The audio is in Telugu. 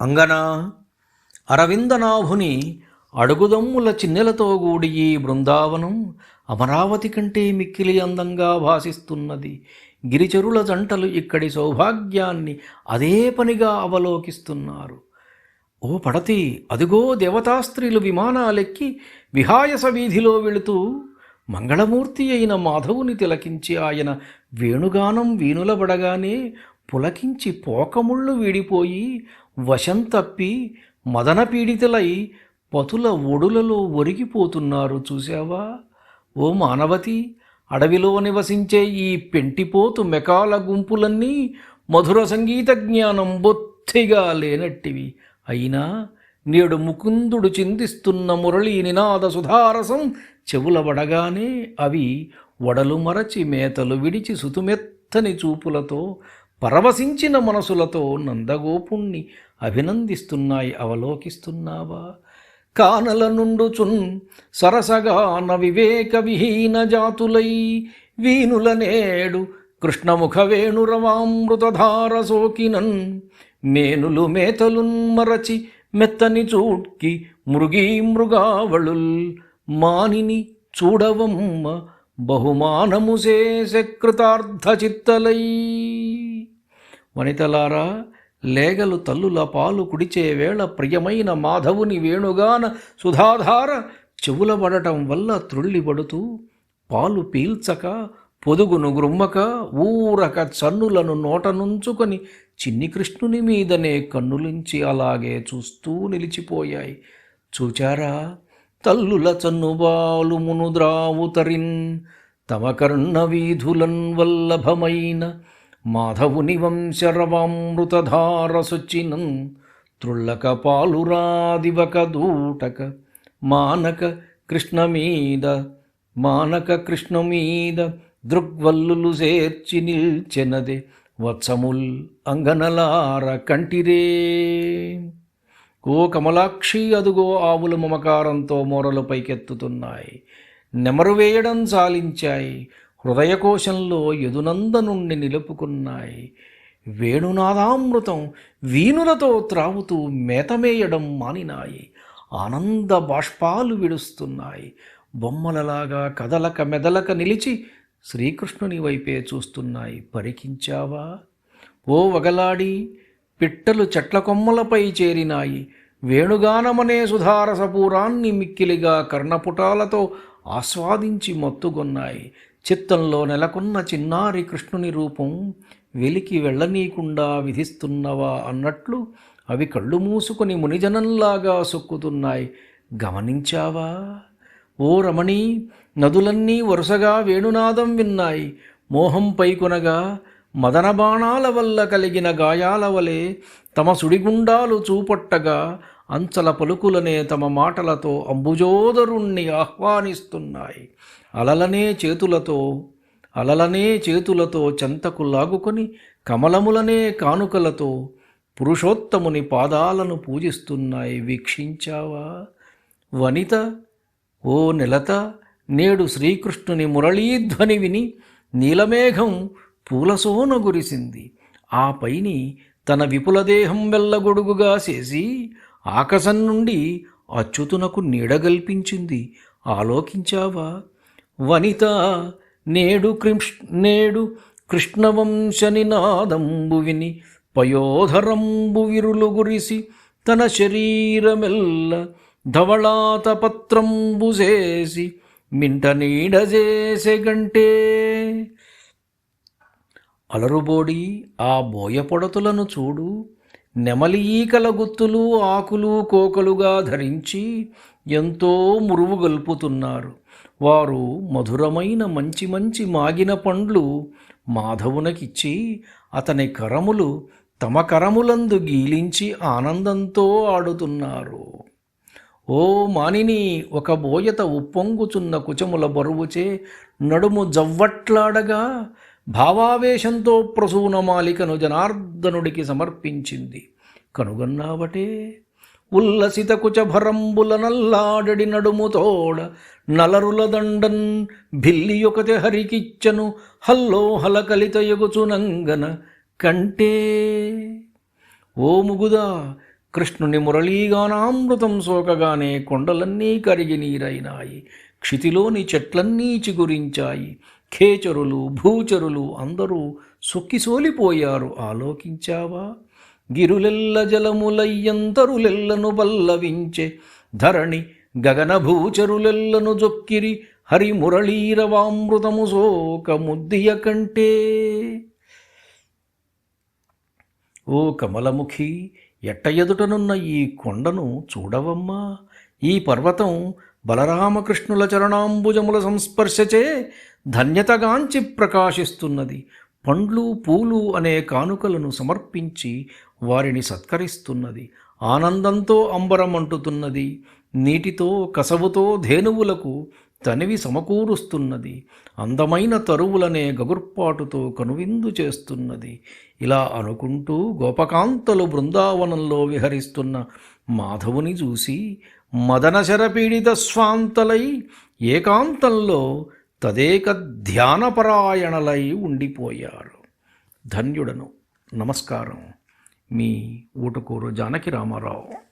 అంగనా అరవిందనాభుని అడుగుదమ్ముల చిన్నెలతో కూడి ఈ బృందావనం అమరావతి కంటే మిక్కిలి అందంగా భాసిస్తున్నది. గిరిచరుల జంటలు ఇక్కడి సౌభాగ్యాన్ని అదే పనిగా అవలోకిస్తున్నారు. ఓ పడతి అదిగో దేవతాస్త్రీలు విమానాలెక్కి విహాయస వీధిలో వెళుతూ మంగళమూర్తి అయిన మాధవుని తిలకించి ఆయన వేణుగానం వీణులబడగానే పులకించి పోకముళ్ళు వీడిపోయి వశం తప్పి మదన పీడితులై పతుల ఒడులలో ఒరిగిపోతున్నారు చూశావా? ఓ మానవతి అడవిలో నివసించే ఈ పెంటిపోతు మెకాల గుంపులన్నీ మధుర సంగీత జ్ఞానం బొత్తిగా లేనట్టివి. అయినా నేడు ముకుందుడు చిందిస్తున్న మురళీ నినాద సుధారసం చెవులబడగానే అవి వడలు మరచి మేతలు విడిచి సుతుమెత్తని చూపులతో పరవశించిన మనసులతో నందగోపుణ్ణి అభినందిస్తున్నాయి అవలోకిస్తున్నావా? కానల నుండుచున్ సరసగాన వివేక విహీన జాతులై వీనుల నేడు కృష్ణముఖ వేణురవామృతధార సోకినన్ మేనులు మేతలున్ మరచి మెత్తని చూడ్కి మృగీ మృగావళుల్ మానిని చూడవమ్మ బహుమానము చేసే కృతార్థ చిత్తలై వనితలారా లేగలు తల్లుల పాలు కుడిచే వేళ ప్రియమైన మాధవుని వేణుగాన సుధాధార చెవులబడటం వల్ల త్రుళ్ళిబడుతూ పాలు పీల్చక పొదుగును గ్రుమ్మక ఊరక చన్నులను నోటనుంచుకొని చిన్ని కృష్ణుని మీదనే కన్నులించి అలాగే చూస్తూ నిలిచిపోయాయి. చూచారా? తల్లుల చన్నుబాలు మునుద్రావుతరిన్ తమ కర్ణ వీధులన్ వల్లభమైన మాధవుని వంశరవామృతధారసొచ్చినం త్రుళ్ళక పాలురాదివక దూటక మానక కృష్ణ మీద మానక కృష్ణ మీద దృగ్వల్లులు చేర్చి నిల్చెనదే వత్సముల్ అంగనలార కంటిరే. ఓ కమలాక్షి అదుగో ఆవుల మమకారంతో మోరలు పైకెత్తుతున్నాయి. నెమరు వేయడం చాలించాయి హృదయకోశంలో యదునంద నుండి నిలుపుకున్నాయి. వేణునాదామృతం వీణులతో త్రావుతూ మేతమేయడం మానినాయి. ఆనంద బాష్పాలు విడుస్తున్నాయి. బొమ్మలలాగా కదలక మెదలక నిలిచి శ్రీకృష్ణుని వైపే చూస్తున్నాయి. పరికించావా? ఓ వగలాడి పిట్టలు చెట్ల కొమ్మలపై చేరినాయి. వేణుగానమనే సుధారసపూరాన్ని మిక్కిలిగా కర్ణపుటాలతో ఆస్వాదించి మత్తుగొన్నాయి. చిత్తంలో నెలకొన్న చిన్నారి కృష్ణుని రూపం వెలికి వెళ్ళనీకుండా విధిస్తున్నవా అన్నట్లు అవి కళ్ళు మూసుకొని మునిజనంలాగా సొక్కుతున్నాయి. గమనించావా? ఓ రమణి నదులన్నీ వరుసగా వేణునాదం విన్నాయి. మోహం పైకొనగా మదన బాణాల వల్ల కలిగిన గాయాల వలె తమ సుడిగుండాలు చూపట్టగా అంచల పలుకులనే తమ మాటలతో అంబుజోదరుణ్ణి ఆహ్వానిస్తున్నాయి. అలలనే చేతులతో అలలనే చేతులతో చెంతకు లాగుకొని కమలములనే కానుకలతో పురుషోత్తముని పాదాలను పూజిస్తున్నాయి. వీక్షించావా? వనిత ఓ నెలత నేడు శ్రీకృష్ణుని మురళీధ్వని విని నీలమేఘం పూలసోన గురిసింది. ఆ పైని తన విపులదేహం వెళ్ళగొడుగుగా చేసి ఆకాశం నుండి అచ్యుతునకు నీడగల్పించింది ఆలోకించావా? వనిత నేడు కృష్ నేడు కృష్ణవంశనినాదంబు విని పయోధరంబు విరులు గురిసి తన శరీరమెల్ల ధవళాతపత్రంబు చేసి మింట నీడ చేసే గంటే. అలరుబోడి ఆ బోయపొడతులను చూడు. నెమలీకల గుత్తులు ఆకులు కోకలుగా ధరించి ఎంతో మురువు గల్పుతున్నారు. వారు మధురమైన మంచి మంచి మాగిన పండ్లు మాధవునకిచ్చి అతని కరములు తమ కరములందు గీలించి ఆనందంతో ఆడుతున్నారు. ఓ మానిని ఒక బోయత ఉప్పొంగుచున్న కుచముల బరువుచే నడుము జవ్వట్లాడగా భావావేశంతో ప్రసూనమాలికను జనార్దనుడికి సమర్పించింది. కనుగొన్నావటే ఉల్లసిత కుచభరంబుల నల్లాడడి నడుముతోడ నలరుల దండన్ భిల్లి ఒకటి హరికిచ్చను హల్లో హలకలిత ఎగుచునంగన కంటే. ఓ ముగుదా కృష్ణుని మురళీగానామృతం సోకగానే కొండలన్నీ కరిగి నీరైనాయి క్షితిలోని చెట్లన్నీ చిగురించాయి. ఖేచరులు భూచరులు అందరూ సొక్కిసోలిపోయారు. ఆలోకించావా? గిరులెల్ల జలములయ్యంతరులెల్లను పల్లవించే ధరణి గగనభూచరులెల్లను జొక్కిరి హరి మురళీరవామృతము సోక ముద్దియ కంటే. ఓ కమలముఖి ఎట్ట ఎదుటనున్న ఈ కొండను చూడవమ్మా. ఈ పర్వతం బలరామకృష్ణుల చరణాంబుజముల సంస్పర్శచే ధన్యతగాంచి ప్రకాశిస్తున్నది. పండ్లు పూలు అనే కానుకలను సమర్పించి వారిని సత్కరిస్తున్నది. ఆనందంతో అంబరం అంటుతున్నది నీటితో కసవుతో ధేనువులకు తనివి సమకూరుస్తున్నది. అందమైన తరువులనే గగుర్పాటుతో కనువిందు చేస్తున్నది. ఇలా అనుకుంటూ గోపకాంతలు బృందావనంలో విహరిస్తున్న మాధవుని చూసి మదనశరపీడిత స్వాంతలై ఏకాంతంలో తదేక ధ్యానపరాయణలై ఉండిపోయారు. ధన్యుడను. నమస్కారం. మీ ఊటకూరు జానకి రామారావు.